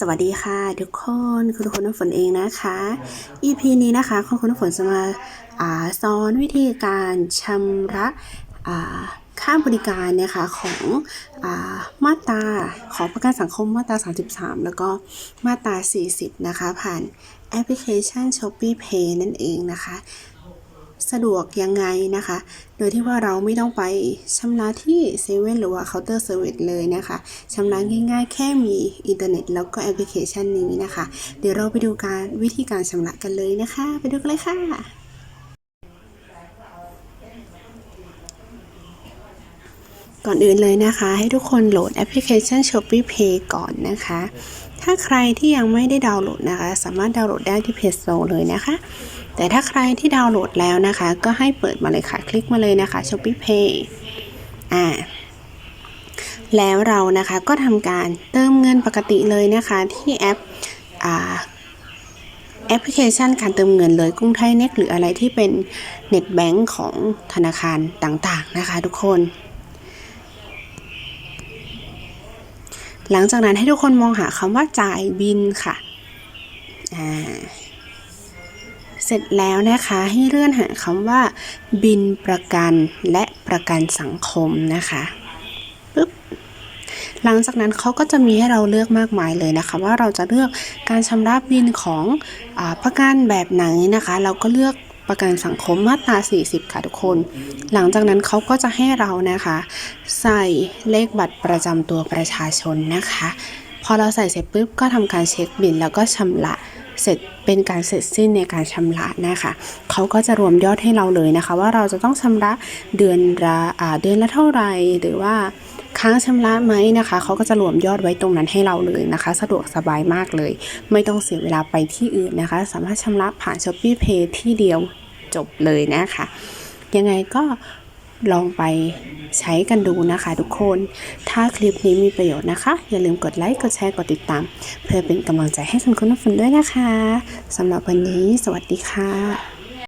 สวัสดีค่ะ ทุกคนคุณคนน้ำฝนเองนะคะ EP นี้นะคะคุณคนน้ำฝนจะมาาสอนวิธีการชำระค่าบริการนะคะของอามาตราของประกันสังคมมาตรา 33 แล้วก็มาตรา 40 นะคะ ผ่านแอปพลิเคชัน Shopee Pay นั่นเองนะคะ สะดวกยังไงนะคะ โดยที่ว่าเราไม่ต้องไปชำระที่เซเว่นหรือว่าเคาน์เตอร์เซเว่นเลยนะคะชำระง่ายๆ แค่มีอินเทอร์เน็ตแล้วก็แอปพลิเคชันนี้นะคะ เดี๋ยวเราไปดูการวิธีการชำระกันเลยนะคะ ไปดูกันเลยค่ะ ก่อนอื่นเลยนะคะ ให้ทุกคนโหลดแอปพลิเคชัน Shopee Pay ก่อนนะคะ ถ้าใครที่ยังไม่ได้ดาวน์โหลดนะคะ สามารถดาวน์โหลดได้ที่ Play Store เลยนะคะ แต่ถ้าใครที่ดาวน์โหลดแล้วนะคะ ก็ให้เปิดมาเลยค่ะ คลิกมาเลยนะคะ Shopee Pay อ่าแล้วเรานะคะก็ทำการเติมเงินปกติเลยนะคะที่แอปอ่าแอปพลิเคชันการเติมเงินเลยกรุงไทยเน็ตหรืออะไรที่เป็นเน็ตแบงก์ของธนาคารต่างๆนะคะทุกคน หลังจากนั้นให้ทุกคนมองหาคำว่าจ่ายบินค่ะ อ่า เสร็จแล้วนะคะให้เลื่อนหาคำว่า บินประกันและประกันสังคมนะคะปึ๊บหลังจากนั้นเขาก็จะมีให้เราเลือกมากมายเลยนะคะ ว่าเราจะเลือกการชำระบินของอประกันแบบไหนนะคะ เราก็เลือก ประกันสังคมมาตรา 40 ค่ะทุกคน หลังจากนั้นเขาก็จะให้เรานะคะ ใส่เลขบัตรประจำตัวประชาชนนะคะ พอเราใส่เสร็จปุ๊บก็ทำการเช็คบินแล้วก็ชำระเสร็จเป็นการเสร็จสิ้นในการชำระนะคะเขาก็จะรวมยอดให้เราเลยนะคะ ว่าเราจะต้องชำระเดือนละเดือนละเท่าไหร่หรือว่าค้างชำระไหมนะคะเขาก็จะรวมยอดไว้ตรงนั้นให้เราเลยนะคะ สะดวกสบายมากเลย ไม่ต้องเสียเวลาไปที่อื่นนะคะ สามารถชำระผ่าน Shopee Pay ที่เดียว จบเลยนะคะ ยังไงก็ลองไปใช้กันดูนะคะทุกคน ถ้าคลิปนี้มีประโยชน์นะคะ อย่าลืมกดไลค์ กดแชร์ กดติดตาม เพื่อเป็นกำลังใจให้คุณคุณผู้ฟังด้วยนะคะสำหรับวันนี้ สวัสดีค่ะ